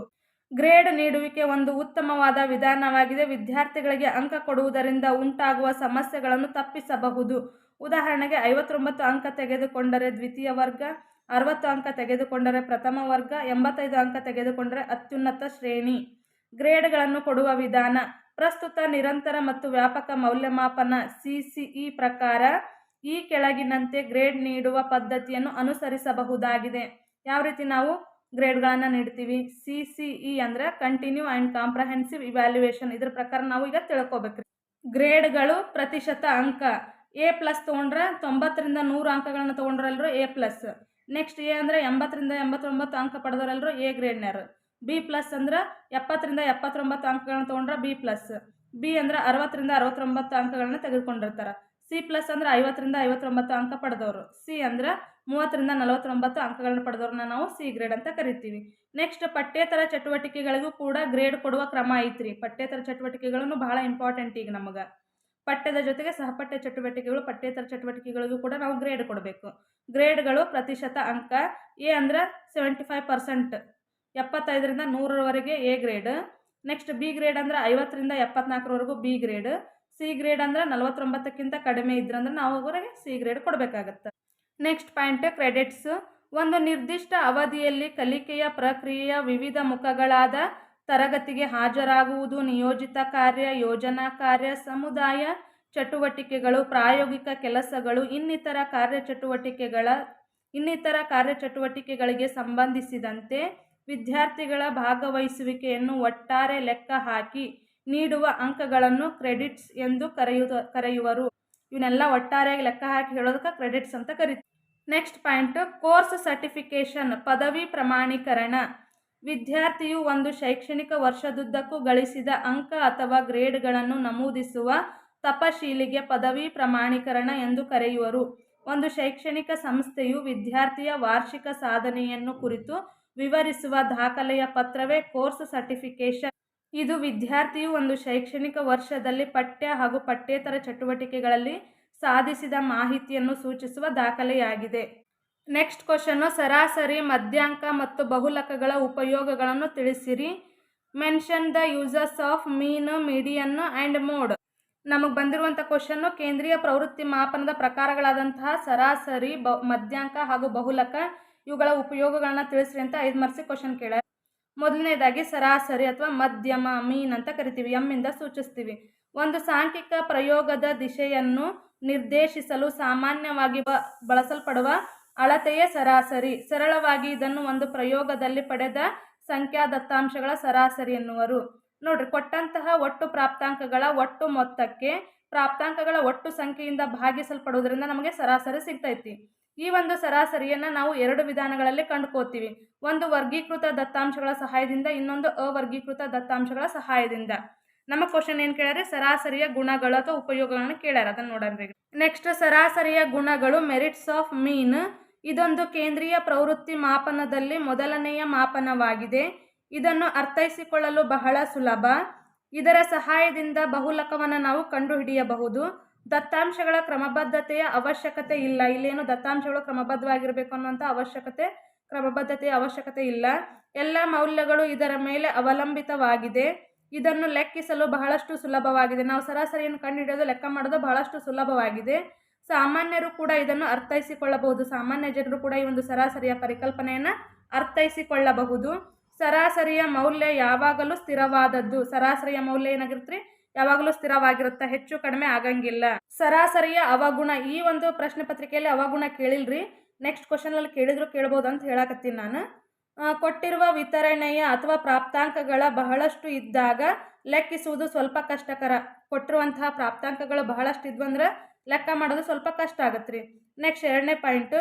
ಗ್ರೇಡ್ ನೀಡುವಿಕೆ ಒಂದು ಉತ್ತಮವಾದ ವಿಧಾನವಾಗಿದೆ. ವಿದ್ಯಾರ್ಥಿಗಳಿಗೆ ಅಂಕ ಕೊಡುವುದರಿಂದ ಉಂಟಾಗುವ ಸಮಸ್ಯೆಗಳನ್ನು ತಪ್ಪಿಸಬಹುದು. ಉದಾಹರಣೆಗೆ ಐವತ್ತೊಂಬತ್ತು ಅಂಕ ತೆಗೆದುಕೊಂಡರೆ ದ್ವಿತೀಯ ವರ್ಗ, ಅರವತ್ತು ಅಂಕ ತೆಗೆದುಕೊಂಡರೆ ಪ್ರಥಮ ವರ್ಗ, ಎಂಬತ್ತೈದು ಅಂಕ ತೆಗೆದುಕೊಂಡರೆ ಅತ್ಯುನ್ನತ ಶ್ರೇಣಿ. ಗ್ರೇಡ್ಗಳನ್ನು ಕೊಡುವ ವಿಧಾನ, ಪ್ರಸ್ತುತ ನಿರಂತರ ಮತ್ತು ವ್ಯಾಪಕ ಮೌಲ್ಯಮಾಪನ ಸಿಸಿಇ ಪ್ರಕಾರ ಈ ಕೆಳಗಿನಂತೆ ಗ್ರೇಡ್ ನೀಡುವ ಪದ್ಧತಿಯನ್ನು ಅನುಸರಿಸಬಹುದಾಗಿದೆ. ಯಾವ ರೀತಿ ನಾವು ಗ್ರೇಡ್ಗಳನ್ನು ನೀಡ್ತೀವಿ? ಸಿ ಸಿ ಇ ಅಂದರೆ ಕಂಟಿನ್ಯೂ ಆ್ಯಂಡ್ ಕಾಂಪ್ರಹೆನ್ಸಿವ್ ಇವ್ಯಾಲ್ಯೂಯೇಷನ್. ಇದ್ರ ಪ್ರಕಾರ ನಾವು ಈಗ ತಿಳ್ಕೊಬೇಕ್ರಿ ಗ್ರೇಡ್ಗಳು ಪ್ರತಿಶತ ಅಂಕ. ಎ ಪ್ಲಸ್ ತೊಗೊಂಡ್ರೆ ತೊಂಬತ್ತರಿಂದ ನೂರು ಅಂಕಗಳನ್ನು ತೊಗೊಂಡ್ರೆಲ್ಲರೂ ಎ ಪ್ಲಸ್. ನೆಕ್ಸ್ಟ್ ಎ ಅಂದರೆ ಎಂಬತ್ತರಿಂದ ಎಂಬತ್ತೊಂಬತ್ತು ಅಂಕ ಪಡೆದವರೆಲ್ಲರೂ ಎ ಗ್ರೇಡ್ನರ್. ಬಿ ಪ್ಲಸ್ ಅಂದ್ರೆ ಎಪ್ಪತ್ತರಿಂದ ಎಪ್ಪತ್ತೊಂಬತ್ತು ಅಂಕಗಳನ್ನ ತೊಗೊಂಡ್ರೆ ಬಿ ಪ್ಲಸ್. ಬಿ ಅಂದ್ರೆ ಅರವತ್ತರಿಂದ ಅರವತ್ತೊಂಬತ್ತು ಅಂಕಗಳನ್ನ ತೆಗೆದುಕೊಂಡಿರ್ತಾರೆ. ಸಿ ಪ್ಲಸ್ ಅಂದ್ರೆ ಐವತ್ತರಿಂದ ಐವತ್ತೊಂಬತ್ತು ಅಂಕ ಪಡೆದವರು. ಸಿ ಅಂದ್ರೆ ಮೂವತ್ತರಿಂದ ನಲವತ್ತೊಂಬತ್ತು ಅಂಕಗಳನ್ನು ಪಡೆದವ್ರನ್ನ ನಾವು ಸಿ ಗ್ರೇಡ್ ಅಂತ ಕರಿತೀವಿ. ನೆಕ್ಸ್ಟ್ ಪಠ್ಯೇತರ ಚಟುವಟಿಕೆಗಳಿಗೂ ಕೂಡ ಗ್ರೇಡ್ ಕೊಡುವ ಕ್ರಮ ಐತ್ರಿ. ಪಠ್ಯೇತರ ಚಟುವಟಿಕೆಗಳನ್ನು ಬಹಳ ಇಂಪಾರ್ಟೆಂಟ್ ಈಗ ನಮಗೆ. ಪಠ್ಯದ ಜೊತೆಗೆ ಸಹಪಠ್ಯ ಚಟುವಟಿಕೆಗಳು ಪಠ್ಯೇತರ ಚಟುವಟಿಕೆಗಳಿಗೂ ಕೂಡ ನಾವು ಗ್ರೇಡ್ ಕೊಡಬೇಕು. ಗ್ರೇಡ್ಗಳು ಪ್ರತಿಶತ ಅಂಕ ಎ ಅಂದ್ರೆ ಸೆವೆಂಟಿ ಫೈವ್ ಪರ್ಸೆಂಟ್ ಎಪ್ಪತ್ತೈದರಿಂದ ನೂರರವರೆಗೆ A grade, next B grade ಅಂದ್ರೆ ಐವತ್ತರಿಂದ ಎಪ್ಪತ್ನಾಲ್ಕರವರೆಗೂ ಬಿ ಗ್ರೇಡ್ ಸಿ ಗ್ರೇಡ್ ಅಂದ್ರೆ ನಲವತ್ತೊಂಬತ್ತಕ್ಕಿಂತ ಕಡಿಮೆ ಇದ್ರಂದ್ರೆ ನಾವು ಅವರಿಗೆ ಸಿ ಗ್ರೇಡ್ ಕೊಡಬೇಕಾಗತ್ತೆ. ನೆಕ್ಸ್ಟ್ ಪಾಯಿಂಟ್ ಕ್ರೆಡಿಟ್ಸ್ ಒಂದು ನಿರ್ದಿಷ್ಟ ಅವಧಿಯಲ್ಲಿ ಕಲಿಕೆಯ ಪ್ರಕ್ರಿಯೆಯ ವಿವಿಧ ಮುಖಗಳಾದ ತರಗತಿಗೆ ಹಾಜರಾಗುವುದು, ನಿಯೋಜಿತ ಕಾರ್ಯ, ಯೋಜನಾ ಕಾರ್ಯ, ಸಮುದಾಯ ಚಟುವಟಿಕೆಗಳು, ಪ್ರಾಯೋಗಿಕ ಕೆಲಸಗಳು, ಇನ್ನಿತರ ಕಾರ್ಯಚಟುವಟಿಕೆಗಳ, ಇನ್ನಿತರ ಕಾರ್ಯಚಟುವಟಿಕೆಗಳಿಗೆ ಸಂಬಂಧಿಸಿದಂತೆ ವಿದ್ಯಾರ್ಥಿಗಳ ಭಾಗವಹಿಸುವಿಕೆಯನ್ನು ಒಟ್ಟಾರೆ ಲೆಕ್ಕ ಹಾಕಿ ನೀಡುವ ಅಂಕಗಳನ್ನು ಕ್ರೆಡಿಟ್ಸ್ ಎಂದು ಕರೆಯುವ ಕರೆಯುವರು. ಇವನ್ನೆಲ್ಲ ಒಟ್ಟಾರೆಯಾಗಿ ಲೆಕ್ಕ ಹಾಕಿ ಹೇಳೋದಕ್ಕೆ ಕ್ರೆಡಿಟ್ಸ್ ಅಂತ ಕರಿತೀವಿ. ನೆಕ್ಸ್ಟ್ ಪಾಯಿಂಟ್ ಕೋರ್ಸ್ ಸರ್ಟಿಫಿಕೇಶನ್ ಪದವಿ ಪ್ರಮಾಣೀಕರಣ. ವಿದ್ಯಾರ್ಥಿಯು ಒಂದು ಶೈಕ್ಷಣಿಕ ವರ್ಷದುದ್ದಕ್ಕೂ ಗಳಿಸಿದ ಅಂಕ ಅಥವಾ ಗ್ರೇಡ್ಗಳನ್ನು ನಮೂದಿಸುವ ತಪಶೀಲಿಗೆ ಪದವಿ ಪ್ರಮಾಣೀಕರಣ ಎಂದು ಕರೆಯುವರು. ಒಂದು ಶೈಕ್ಷಣಿಕ ಸಂಸ್ಥೆಯು ವಿದ್ಯಾರ್ಥಿಯ ವಾರ್ಷಿಕ ಸಾಧನೆಯನ್ನು ಕುರಿತು ವಿವರಿಸುವ ದಾಖಲೆಯ ಪತ್ರವೇ ಕೋರ್ಸ್ ಸರ್ಟಿಫಿಕೇಶನ್ ಇದು ವಿದ್ಯಾರ್ಥಿಯು ಒಂದು ಶೈಕ್ಷಣಿಕ ವರ್ಷದಲ್ಲಿ ಪಠ್ಯ ಹಾಗೂ ಪಠ್ಯೇತರ ಚಟುವಟಿಕೆಗಳಲ್ಲಿ ಸಾಧಿಸಿದ ಮಾಹಿತಿಯನ್ನು ಸೂಚಿಸುವ ದಾಖಲೆಯಾಗಿದೆ. ನೆಕ್ಸ್ಟ್ ಕ್ವಶನ್ನು ಸರಾಸರಿ ಮಧ್ಯಾಂಕ ಮತ್ತು ಬಹುಲಕಗಳ ಉಪಯೋಗಗಳನ್ನು ತಿಳಿಸಿರಿ. Mention the uses of mean, median and mode. ನಮಗೆ ಬಂದಿರುವಂಥ ಕ್ವಶನ್ನು ಕೇಂದ್ರೀಯ ಪ್ರವೃತ್ತಿ ಮಾಪನದ ಪ್ರಕಾರಗಳಾದಂತಹ ಸರಾಸರಿ, ಬ ಮಧ್ಯಾಂಕ ಹಾಗೂ ಬಹುಲಕ ಇವುಗಳ ಉಪಯೋಗಗಳನ್ನ ತಿಳಿಸ್ರಿ ಅಂತ ಐದು ಮರ್ಸಿ ಕ್ವಶನ್ ಕೇಳ ಮೊದಲನೇದಾಗಿ ಸರಾಸರಿ ಅಥವಾ ಮಧ್ಯಮ, ಮೀನ್ ಅಂತ ಕರಿತೀವಿ ಎಮ್ಮಿಂದ ಸೂಚಿಸ್ತೀವಿ. ಒಂದು ಸಾಂಖ್ಯಿಕ ಪ್ರಯೋಗದ ದಿಶೆಯನ್ನು ನಿರ್ದೇಶಿಸಲು ಸಾಮಾನ್ಯವಾಗಿ ಬಳಸಲ್ಪಡುವ ಅಳತೆಯೇ ಸರಾಸರಿ. ಸರಳವಾಗಿ ಇದನ್ನು ಒಂದು ಪ್ರಯೋಗದಲ್ಲಿ ಪಡೆದ ಸಂಖ್ಯಾ ದತ್ತಾಂಶಗಳ ಸರಾಸರಿ ಎನ್ನುವರು. ನೋಡ್ರಿ, ಕೊಟ್ಟಂತಹ ಒಟ್ಟು ಪ್ರಾಪ್ತಾಂಕಗಳ ಒಟ್ಟು ಮೊತ್ತಕ್ಕೆ ಪ್ರಾಪ್ತಾಂಕಗಳ ಒಟ್ಟು ಸಂಖ್ಯೆಯಿಂದ ಭಾಗಿಸಲ್ಪಡುವುದರಿಂದ ನಮಗೆ ಸರಾಸರಿ ಸಿಗ್ತೈತಿ. ಈ ಒಂದು ಸರಾಸರಿಯನ್ನು ನಾವು ಎರಡು ವಿಧಾನಗಳಲ್ಲಿ ಕಂಡುಕೋತೀವಿ ಒಂದು ವರ್ಗೀಕೃತ ದತ್ತಾಂಶಗಳ ಸಹಾಯದಿಂದ, ಇನ್ನೊಂದು ಅವರ್ಗೀಕೃತ ದತ್ತಾಂಶಗಳ ಸಹಾಯದಿಂದ. ನಮ್ಮ ಕ್ವಶನ್ ಏನು ಕೇಳ್ಯಾರ? ಸರಾಸರಿಯ ಗುಣಗಳು ಅಥವಾ ಉಪಯೋಗಗಳನ್ನು ಕೇಳ್ಯಾರ. ಅದನ್ನು ನೋಡೋಣ ನೆಕ್ಸ್ಟ್ ಸರಾಸರಿಯ ಗುಣಗಳು ಮೆರಿಟ್ಸ್ ಆಫ್ ಮೀನ್ ಇದೊಂದು ಕೇಂದ್ರೀಯ ಪ್ರವೃತ್ತಿ ಮಾಪನದಲ್ಲಿ ಮೊದಲನೆಯ ಮಾಪನವಾಗಿದೆ. ಇದನ್ನು ಅರ್ಥೈಸಿಕೊಳ್ಳಲು ಬಹಳ ಸುಲಭ. ಇದರ ಸಹಾಯದಿಂದ ಬಹುಲಕವನ್ನು ನಾವು ಕಂಡುಹಿಡಿಯಬಹುದು. ದತ್ತಾಂಶಗಳ ಕ್ರಮಬದ್ಧತೆಯ ಅವಶ್ಯಕತೆ ಇಲ್ಲ. ಇಲ್ಲೇನು ದತ್ತಾಂಶಗಳು ಕ್ರಮಬದ್ಧವಾಗಿರಬೇಕು ಅನ್ನುವಂಥ ಅವಶ್ಯಕತೆ, ಕ್ರಮಬದ್ಧತೆಯ ಅವಶ್ಯಕತೆ ಇಲ್ಲ. ಎಲ್ಲ ಮೌಲ್ಯಗಳು ಇದರ ಮೇಲೆ ಅವಲಂಬಿತವಾಗಿದೆ. ಇದನ್ನು ಲೆಕ್ಕಿಸಲು ಬಹಳಷ್ಟು ಸುಲಭವಾಗಿದೆ. ನಾವು ಸರಾಸರಿಯನ್ನು ಕಂಡುಹಿಡಿಯೋದು ಲೆಕ್ಕ ಮಾಡೋದು ಬಹಳಷ್ಟು ಸುಲಭವಾಗಿದೆ. ಸಾಮಾನ್ಯರು ಕೂಡ ಇದನ್ನು ಅರ್ಥೈಸಿಕೊಳ್ಳಬಹುದು. ಸಾಮಾನ್ಯ ಜನರು ಕೂಡ ಈ ಒಂದು ಸರಾಸರಿಯ ಪರಿಕಲ್ಪನೆಯನ್ನು ಅರ್ಥೈಸಿಕೊಳ್ಳಬಹುದು. ಸರಾಸರಿಯ ಮೌಲ್ಯ ಯಾವಾಗಲೂ ಸ್ಥಿರವಾದದ್ದು. ಸರಾಸರಿಯ ಮೌಲ್ಯ ಏನಾಗಿರುತ್ತೆ? ಯಾವಾಗಲೂ ಸ್ಥಿರವಾಗಿರುತ್ತ? ಹೆಚ್ಚು ಕಡಿಮೆ ಆಗಂಗಿಲ್ಲ. ಸರಾಸರಿಯ ಅವಗುಣ, ಈ ಒಂದು ಪ್ರಶ್ನೆ ಪತ್ರಿಕೆಯಲ್ಲಿ ಅವಗುಣ ಕೇಳಿಲ್ರಿ. ನೆಕ್ಸ್ಟ್ ಕ್ವಶನಲ್ಲಿ ಕೇಳಿದ್ರು ಕೇಳ್ಬೋದು ಅಂತ ಹೇಳಕತ್ತೀನಿ ನಾನು. ಕೊಟ್ಟಿರುವ ವಿತರಣೆಯ ಅಥವಾ ಪ್ರಾಪ್ತಾಂಕಗಳ ಬಹಳಷ್ಟು ಇದ್ದಾಗ ಲೆಕ್ಕಿಸುವುದು ಸ್ವಲ್ಪ ಕಷ್ಟಕರ. ಕೊಟ್ಟಿರುವಂತಹ ಪ್ರಾಪ್ತಾಂಕಗಳು ಬಹಳಷ್ಟು ಇದ್ವಂದ್ರೆ ಲೆಕ್ಕ ಮಾಡೋದು ಸ್ವಲ್ಪ ಕಷ್ಟ ಆಗತ್ತೆ ನೆಕ್ಸ್ಟ್ ಎರಡನೇ ಪಾಯಿಂಟ್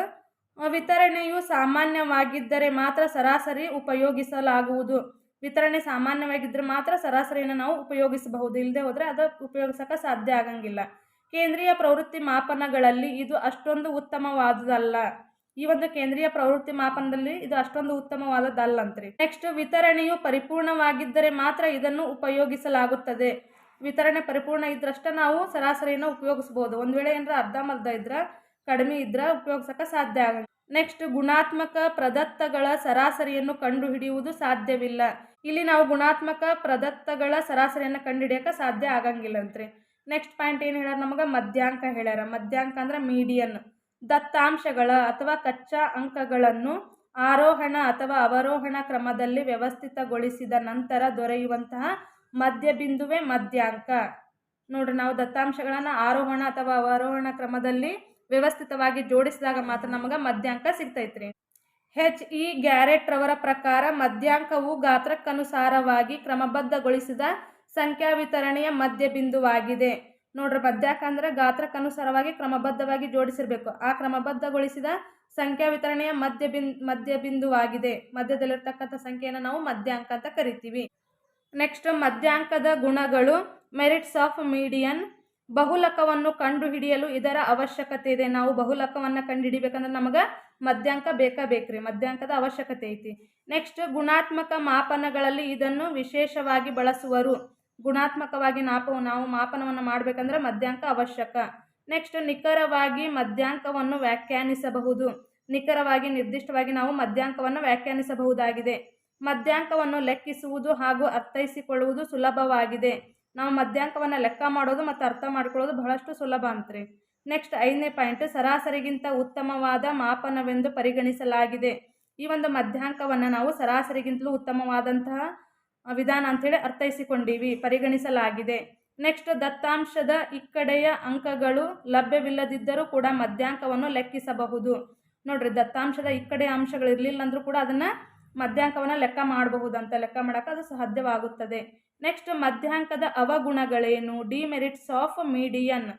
ವಿತರಣೆಯು ಸಾಮಾನ್ಯವಾಗಿದ್ದರೆ ಮಾತ್ರ ಸರಾಸರಿ ಉಪಯೋಗಿಸಲಾಗುವುದು. ವಿತರಣೆ ಸಾಮಾನ್ಯವಾಗಿದ್ದರೆ ಮಾತ್ರ ಸರಾಸರಿಯನ್ನು ನಾವು ಉಪಯೋಗಿಸಬಹುದು. ಇಲ್ಲದೆ ಹೋದರೆ ಅದು ಉಪಯೋಗಿಸೋಕೆ ಸಾಧ್ಯ ಆಗಂಗಿಲ್ಲ. ಕೇಂದ್ರೀಯ ಪ್ರವೃತ್ತಿ ಮಾಪನಗಳಲ್ಲಿ ಇದು ಅಷ್ಟೊಂದು ಉತ್ತಮವಾದದಲ್ಲ ಈ ಒಂದು ಕೇಂದ್ರೀಯ ಪ್ರವೃತ್ತಿ ಮಾಪನದಲ್ಲಿ ಇದು ಅಷ್ಟೊಂದು ಉತ್ತಮವಾದದ್ದಲ್ಲ ಅಂತ್ರಿ ನೆಕ್ಸ್ಟ್ ವಿತರಣೆಯು ಪರಿಪೂರ್ಣವಾಗಿದ್ದರೆ ಮಾತ್ರ ಇದನ್ನು ಉಪಯೋಗಿಸಲಾಗುತ್ತದೆ. ವಿತರಣೆ ಪರಿಪೂರ್ಣ ಇದ್ರಷ್ಟ ನಾವು ಸರಾಸರಿಯನ್ನು ಉಪಯೋಗಿಸ್ಬೋದು ಒಂದು ವೇಳೆ ಏನಾರ ಮರ್ಧ ಇದ್ರೆ, ಕಡಿಮೆ ಇದ್ರೆ ಉಪಯೋಗಿಸೋಕೆ ಸಾಧ್ಯ ಆಗಲ್ಲ ನೆಕ್ಸ್ಟ್ ಗುಣಾತ್ಮಕ ಪ್ರದತ್ತಗಳ ಸರಾಸರಿಯನ್ನು ಕಂಡುಹಿಡಿಯುವುದು ಸಾಧ್ಯವಿಲ್ಲ. ಇಲ್ಲಿ ನಾವು ಗುಣಾತ್ಮಕ ಪ್ರದತ್ತಗಳ ಸರಾಸರಿಯನ್ನು ಕಂಡುಹಿಡಿಯಕ್ಕೆ ಸಾಧ್ಯ ಆಗಂಗಿಲ್ಲ ಅಂತ್ರಿ. ನೆಕ್ಸ್ಟ್ ಪಾಯಿಂಟ್ ಏನು ಹೇಳ್ಯಾರ ನಮಗೆ? ಮಧ್ಯಾಂಕ ಹೇಳ್ಯಾರ. ಮಧ್ಯಾಂಕ ಅಂದ್ರೆ ಮೀಡಿಯನ್ ದತ್ತಾಂಶಗಳ ಅಥವಾ ಕಚ್ಚಾ ಅಂಕಗಳನ್ನು ಆರೋಹಣ ಅಥವಾ ಅವರೋಹಣ ಕ್ರಮದಲ್ಲಿ ವ್ಯವಸ್ಥಿತಗೊಳಿಸಿದ ನಂತರ ದೊರೆಯುವಂತಹ ಮಧ್ಯಬಿಂದುವೆ ಮಧ್ಯಾಂಕ ನೋಡ್ರಿ, ನಾವು ದತ್ತಾಂಶಗಳನ್ನು ಆರೋಹಣ ಅಥವಾ ಅವರೋಹಣ ಕ್ರಮದಲ್ಲಿ ವ್ಯವಸ್ಥಿತವಾಗಿ ಜೋಡಿಸಿದಾಗ ಮಾತ್ರ ನಮಗೆ ಮಧ್ಯಾಂಕ ಸಿಗ್ತೈತ್ರಿ. ಹೆಚ್ ಇ ಗ್ಯಾರೆಟ್ ರವರ ಪ್ರಕಾರ ಮಧ್ಯಾಂಕವು ಗಾತ್ರಕ್ಕನುಸಾರವಾಗಿ ಕ್ರಮಬದ್ಧಗೊಳಿಸಿದ ಸಂಖ್ಯಾ ವಿತರಣೆಯ ಮಧ್ಯಬಿಂದುವಾಗಿದೆ. ನೋಡ್ರಿ ಮಧ್ಯಾಕ ಗಾತ್ರಕ್ಕನುಸಾರವಾಗಿ ಕ್ರಮಬದ್ಧವಾಗಿ ಜೋಡಿಸಿರಬೇಕು. ಆ ಕ್ರಮಬದ್ಧಗೊಳಿಸಿದ ಸಂಖ್ಯಾ ವಿತರಣೆಯ ಮಧ್ಯ ಬಿನ್ ಮಧ್ಯಬಿಂದುವಾಗಿದೆ. ಮಧ್ಯದಲ್ಲಿರ್ತಕ್ಕಂಥ ಸಂಖ್ಯೆಯನ್ನು ನಾವು ಮಧ್ಯಾಂಕ ಅಂತ ಕರಿತೀವಿ. ನೆಕ್ಸ್ಟ್ ಮಧ್ಯಾಂಕದ ಗುಣಗಳು ಮೆರಿಟ್ಸ್ ಆಫ್ ಮೀಡಿಯನ್. ಬಹುಲಕವನ್ನು ಕಂಡುಹಿಡಿಯಲು ಇದರ ಅವಶ್ಯಕತೆ ಇದೆ. ನಾವು ಬಹುಲಕವನ್ನು ಕಂಡುಹಿಡಿಬೇಕಂದ್ರೆ ನಮಗೆ ಮಧ್ಯಾಂಕ ಬೇಕಾ ಮಧ್ಯಾಂಕದ ಅವಶ್ಯಕತೆ ಐತಿ. ನೆಕ್ಸ್ಟ್ ಗುಣಾತ್ಮಕ ಮಾಪನಗಳಲ್ಲಿ ಇದನ್ನು ವಿಶೇಷವಾಗಿ ಬಳಸುವರು. ಗುಣಾತ್ಮಕವಾಗಿ ನಾಪ ನಾವು ಮಾಪನವನ್ನು ಮಾಡಬೇಕಂದ್ರೆ ಮಧ್ಯಾಂಕ ಅವಶ್ಯಕ. ನೆಕ್ಸ್ಟ್ ನಿಖರವಾಗಿ ಮಧ್ಯಾಂಕವನ್ನು ವ್ಯಾಖ್ಯಾನಿಸಬಹುದು. ನಿಖರವಾಗಿ, ನಿರ್ದಿಷ್ಟವಾಗಿ ನಾವು ಮಧ್ಯಾಂಕವನ್ನು ವ್ಯಾಖ್ಯಾನಿಸಬಹುದಾಗಿದೆ. ಮಧ್ಯಾಂಕವನ್ನು ಲೆಕ್ಕಿಸುವುದು ಹಾಗೂ ಅರ್ಥೈಸಿಕೊಳ್ಳುವುದು ಸುಲಭವಾಗಿದೆ. ನಾವು ಮಧ್ಯಾಂಕವನ್ನು ಲೆಕ್ಕ ಮಾಡೋದು ಮತ್ತು ಅರ್ಥ ಮಾಡ್ಕೊಳ್ಳೋದು ಬಹಳಷ್ಟು ಸುಲಭ ಅಂತ್ರಿ. ನೆಕ್ಸ್ಟ್ ಐದನೇ ಪಾಯಿಂಟ್ ಸರಾಸರಿಗಿಂತ ಉತ್ತಮವಾದ ಮಾಪನವೆಂದು ಪರಿಗಣಿಸಲಾಗಿದೆ. ಈ ಒಂದು ಮಧ್ಯಾಂಕವನ್ನು ನಾವು ಸರಾಸರಿಗಿಂತಲೂ ಉತ್ತಮವಾದಂತಹ ವಿಧಾನ ಅಂಥೇಳಿ ಅರ್ಥೈಸಿಕೊಂಡಿವಿ, ಪರಿಗಣಿಸಲಾಗಿದೆ. ನೆಕ್ಸ್ಟ್ ದತ್ತಾಂಶದ ಇಕ್ಕಡೆಯ ಅಂಕಗಳು ಲಭ್ಯವಿಲ್ಲದಿದ್ದರೂ ಕೂಡ ಮಧ್ಯಾಂಕವನ್ನು ಲೆಕ್ಕಿಸಬಹುದು. ನೋಡ್ರಿ, ದತ್ತಾಂಶದ ಇಕ್ಕಡೆಯ ಅಂಶಗಳು ಇರಲಿಲ್ಲ ಅಂದರೂ ಕೂಡ ಅದನ್ನು ಮಧ್ಯಾಂಕವನ್ನು ಲೆಕ್ಕ ಮಾಡಬಹುದು ಅಂತ ಲೆಕ್ಕ ಮಾಡೋಕೆ ಅದು ಸಾಧ್ಯವಾಗುತ್ತದೆ. ನೆಕ್ಸ್ಟ್ ಮಧ್ಯಾಂಕದ ಅವಗುಣಗಳೇನು? ಡಿಮೆರಿಟ್ಸ್ ಆಫ್ ಮೀಡಿಯನ್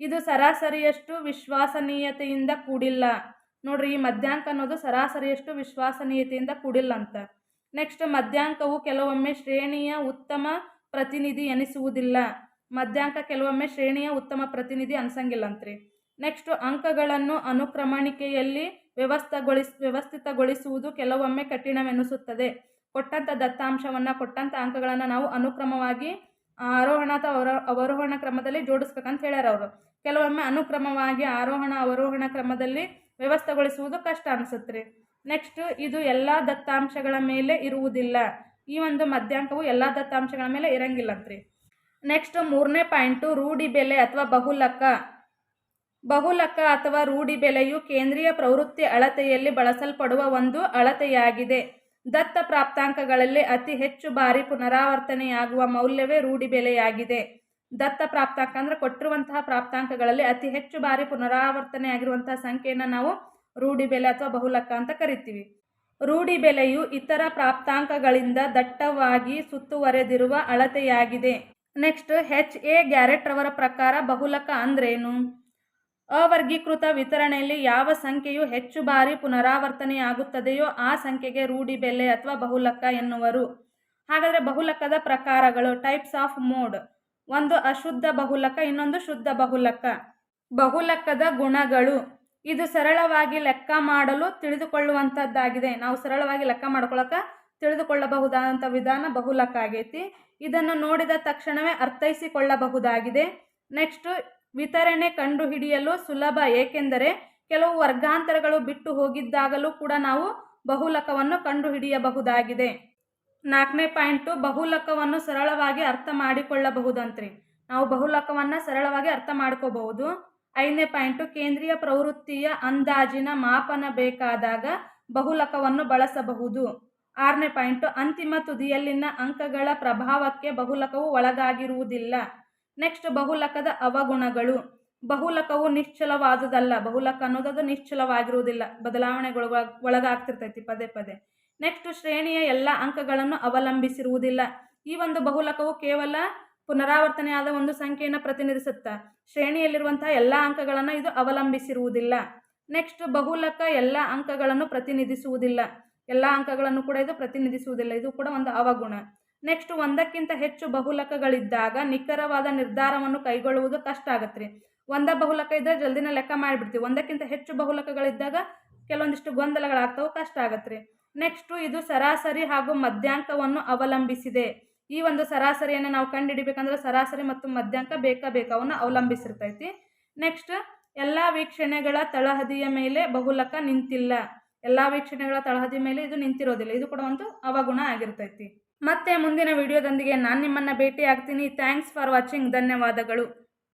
ಇದು ಸರಾಸರಿಯಷ್ಟು ವಿಶ್ವಾಸನೀಯತೆಯಿಂದ ಕೂಡಿಲ್ಲ. ನೋಡ್ರಿ, ಈ ಮಧ್ಯಾಂಕ ಅನ್ನೋದು ಸರಾಸರಿಯಷ್ಟು ವಿಶ್ವಾಸನೀಯತೆಯಿಂದ ಕೂಡಿಲ್ಲ ಅಂತ. ನೆಕ್ಸ್ಟ್ ಮಧ್ಯಾಂಕವು ಕೆಲವೊಮ್ಮೆ ಶ್ರೇಣಿಯ ಉತ್ತಮ ಪ್ರತಿನಿಧಿ ಎನಿಸುವುದಿಲ್ಲ. ಮಧ್ಯಾಂಕ ಕೆಲವೊಮ್ಮೆ ಶ್ರೇಣಿಯ ಉತ್ತಮ ಪ್ರತಿನಿಧಿ ಅನ್ಸಂಗಿಲ್ಲ ಅಂತ್ರಿ. ನೆಕ್ಸ್ಟ್ ಅಂಕಗಳನ್ನು ಅನುಕ್ರಮಣಿಕೆಯಲ್ಲಿ ವ್ಯವಸ್ಥಗೊಳಿಸ್, ವ್ಯವಸ್ಥಿತಗೊಳಿಸುವುದು ಕೆಲವೊಮ್ಮೆ ಕಠಿಣವೆನಿಸುತ್ತದೆ. ಕೊಟ್ಟಂಥ ದತ್ತಾಂಶವನ್ನು ಕೊಟ್ಟಂಥ ಅಂಕಗಳನ್ನು ನಾವು ಅನುಕ್ರಮವಾಗಿ ಆರೋಹಣ ಅಥವಾ ಅವರ, ಅವರೋಹಣ ಕ್ರಮದಲ್ಲಿ ಜೋಡಿಸ್ಬೇಕಂತ ಹೇಳ್ಯಾರ ಅವರು. ಕೆಲವೊಮ್ಮೆ ಅನುಕ್ರಮವಾಗಿ ಆರೋಹಣ, ಅವರೋಹಣ ಕ್ರಮದಲ್ಲಿ ವ್ಯವಸ್ಥೆಗೊಳಿಸುವುದು ಕಷ್ಟ ಅನಿಸುತ್ತೆ ನೆಕ್ಸ್ಟ್ ಇದು ಎಲ್ಲ ದತ್ತಾಂಶಗಳ ಮೇಲೆ ಇರುವುದಿಲ್ಲ. ಈ ಒಂದು ಮಧ್ಯಾಂಕವು ಎಲ್ಲ ದತ್ತಾಂಶಗಳ ಮೇಲೆ ಇರಂಗಿಲ್ಲಂತ್ರಿ ನೆಕ್ಸ್ಟ್ ಮೂರನೇ ಪಾಯಿಂಟು ರೂಢಿ ಬೆಲೆ ಅಥವಾ ಬಹುಲಕ. ಬಹುಲಕ ಅಥವಾ ರೂಢಿ ಬೆಲೆಯು ಕೇಂದ್ರೀಯ ಪ್ರವೃತ್ತಿ ಅಳತೆಯಲ್ಲಿ ಬಳಸಲ್ಪಡುವ ಒಂದು ಅಳತೆಯಾಗಿದೆ. ದತ್ತ ಪ್ರಾಪ್ತಾಂಕಗಳಲ್ಲಿ ಅತಿ ಹೆಚ್ಚು ಬಾರಿ ಪುನರಾವರ್ತನೆಯಾಗುವ ಮೌಲ್ಯವೇ ರೂಢಿ ಬೆಲೆಯಾಗಿದೆ. ದತ್ತ ಪ್ರಾಪ್ತಾಂಕ ಅಂದರೆ ಕೊಟ್ಟಿರುವಂತಹ ಪ್ರಾಪ್ತಾಂಕಗಳಲ್ಲಿ ಅತಿ ಹೆಚ್ಚು ಬಾರಿ ಪುನರಾವರ್ತನೆ ಆಗಿರುವಂತಹ ಸಂಖ್ಯೆಯನ್ನು ನಾವು ರೂಢಿ ಬೆಲೆ ಅಥವಾ ಬಹುಲಕ್ಕ ಅಂತ ಕರಿತೀವಿ. ರೂಢಿ ಬೆಲೆಯು ಇತರ ಪ್ರಾಪ್ತಾಂಕಗಳಿಂದ ದಟ್ಟವಾಗಿ ಸುತ್ತುವರೆದಿರುವ ಅಳತೆಯಾಗಿದೆ. ನೆಕ್ಸ್ಟ್ ಹೆಚ್ ಎ ಗ್ಯಾರೆಟ್ ರವರ ಪ್ರಕಾರ ಬಹುಲಕ ಅಂದ್ರೇನು? ಅವರ್ಗೀಕೃತ ವಿತರಣೆಯಲ್ಲಿ ಯಾವ ಸಂಖ್ಯೆಯು ಹೆಚ್ಚು ಬಾರಿ ಪುನರಾವರ್ತನೆಯಾಗುತ್ತದೆಯೋ ಆ ಸಂಖ್ಯೆಗೆ ರೂಢಿ ಬೆಲೆ ಅಥವಾ ಬಹುಲಕ ಎನ್ನುವರು. ಹಾಗಾದರೆ ಬಹುಲಕದ ಪ್ರಕಾರಗಳು ಟೈಪ್ಸ್ ಆಫ್ ಮೋಡ್ ಒಂದು ಅಶುದ್ಧ ಬಹುಲಕ, ಇನ್ನೊಂದು ಶುದ್ಧ ಬಹುಲಕ. ಬಹುಲಕದ ಗುಣಗಳು. ಇದು ಸರಳವಾಗಿ ಲೆಕ್ಕ ಮಾಡಲು ತಿಳಿದುಕೊಳ್ಳುವಂಥದ್ದಾಗಿದೆ ನಾವು ಸರಳವಾಗಿ ಲೆಕ್ಕ ಮಾಡ್ಕೊಳಕ ತಿಳಿದುಕೊಳ್ಳಬಹುದಾದಂಥ ವಿಧಾನ ಬಹುಲಕ ಆಗೈತಿ. ಇದನ್ನು ನೋಡಿದ ತಕ್ಷಣವೇ ಅರ್ಥೈಸಿಕೊಳ್ಳಬಹುದಾಗಿದೆ. ನೆಕ್ಸ್ಟ್ ವಿತರಣೆ ಕಂಡುಹಿಡಿಯಲು ಸುಲಭ, ಏಕೆಂದರೆ ಕೆಲವು ವರ್ಗಾಂತರಗಳು ಬಿಟ್ಟು ಹೋಗಿದ್ದಾಗಲೂ ಕೂಡ ನಾವು ಬಹುಲಕವನ್ನು ಕಂಡುಹಿಡಿಯಬಹುದಾಗಿದೆ. ನಾಲ್ಕನೇ ಪಾಯಿಂಟು, ಬಹುಲಕವನ್ನು ಸರಳವಾಗಿ ಅರ್ಥ ಮಾಡಿಕೊಳ್ಳಬಹುದಂತ್ರಿ. ನಾವು ಬಹುಲಕವನ್ನು ಸರಳವಾಗಿ ಅರ್ಥ ಮಾಡ್ಕೋಬಹುದು. ಐದನೇ ಪಾಯಿಂಟು, ಕೇಂದ್ರೀಯ ಪ್ರವೃತ್ತಿಯ ಅಂದಾಜಿನ ಮಾಪನ ಬೇಕಾದಾಗ ಬಹುಲಕವನ್ನು ಬಳಸಬಹುದು. ಆರನೇ ಪಾಯಿಂಟು, ಅಂತಿಮ ತುದಿಯಲ್ಲಿನ ಅಂಕಗಳ ಪ್ರಭಾವಕ್ಕೆ ಬಹುಲಕವು ಒಳಗಾಗಿರುವುದಿಲ್ಲ. ನೆಕ್ಸ್ಟ್, ಬಹುಲಕದ ಅವಗುಣಗಳು. ಬಹುಲಕವು ನಿಶ್ಚಲವಾದುದಲ್ಲ, ಬಹುಲಕ ಅನ್ನೋದದು ನಿಶ್ಚಲವಾಗಿರುವುದಿಲ್ಲ. ಬದಲಾವಣೆಗಳು ಒಳಗಾಗ್ತಿರ್ತೈತಿ ಪದೇ ಪದೇ. ನೆಕ್ಸ್ಟ್ ಶ್ರೇಣಿಯ ಎಲ್ಲ ಅಂಕಗಳನ್ನು ಅವಲಂಬಿಸಿರುವುದಿಲ್ಲ. ಈ ಒಂದು ಬಹುಲಕವು ಕೇವಲ ಪುನರಾವರ್ತನೆಯಾದ ಒಂದು ಸಂಖ್ಯೆಯನ್ನು ಪ್ರತಿನಿಧಿಸುತ್ತಾ, ಶ್ರೇಣಿಯಲ್ಲಿರುವಂತಹ ಎಲ್ಲ ಅಂಕಗಳನ್ನು ಇದು ಅವಲಂಬಿಸಿರುವುದಿಲ್ಲ. ನೆಕ್ಸ್ಟ್ ಬಹುಲಕ ಎಲ್ಲ ಅಂಕಗಳನ್ನು ಪ್ರತಿನಿಧಿಸುವುದಿಲ್ಲ. ಎಲ್ಲ ಅಂಕಗಳನ್ನು ಕೂಡ ಇದು ಪ್ರತಿನಿಧಿಸುವುದಿಲ್ಲ. ಇದು ಕೂಡ ಒಂದು ಅವಗುಣ. ನೆಕ್ಸ್ಟ್ ಒಂದಕ್ಕಿಂತ ಹೆಚ್ಚು ಬಹುಲಕಗಳಿದ್ದಾಗ ನಿಖರವಾದ ನಿರ್ಧಾರವನ್ನು ಕೈಗೊಳ್ಳುವುದು ಕಷ್ಟ ಆಗತ್ತೆ ಒಂದ ಬಹುಲಕ ಇದ್ದರೆ ಜಲ್ದಿನ ಲೆಕ್ಕ ಮಾಡಿಬಿಡ್ತೀವಿ. ಒಂದಕ್ಕಿಂತ ಹೆಚ್ಚು ಬಹುಲಕಗಳಿದ್ದಾಗ ಕೆಲವೊಂದಿಷ್ಟು ಗೊಂದಲಗಳಾಗ್ತವೆ, ಕಷ್ಟ ಆಗತ್ತೆ ನೆಕ್ಸ್ಟು ಇದು ಸರಾಸರಿ ಹಾಗೂ ಮಧ್ಯಾಂಕವನ್ನು ಅವಲಂಬಿಸಿದೆ. ಈ ಒಂದು ಸರಾಸರಿಯನ್ನು ನಾವು ಕಂಡುಹಿಡಿಬೇಕಂದ್ರೆ ಸರಾಸರಿ ಮತ್ತು ಮಧ್ಯಾಂಕ ಬೇಕಾ ಬೇಕಾವನ್ನು ಅವಲಂಬಿಸಿರ್ತೈತಿ. ನೆಕ್ಸ್ಟ್ ಎಲ್ಲ ವೀಕ್ಷಣೆಗಳ ತಳಹದಿಯ ಮೇಲೆ ಬಹುಲಕ ನಿಂತಿಲ್ಲ. ಎಲ್ಲ ವೀಕ್ಷಣೆಗಳ ತಳಹದಿ ಮೇಲೆ ಇದು ನಿಂತಿರೋದಿಲ್ಲ. ಇದು ಕೂಡ ಒಂದು ಅವಗುಣ ಆಗಿರ್ತೈತಿ. ಮತ್ತೆ ಮುಂದಿನ ವಿಡಿಯೋದೊಂದಿಗೆ ನಾನು ನಿಮ್ಮನ್ನು ಭೇಟಿ ಆಗ್ತೀನಿ ಥ್ಯಾಂಕ್ಸ್ ಫಾರ್ ವಾಚಿಂಗ್ ಧನ್ಯವಾದಗಳು.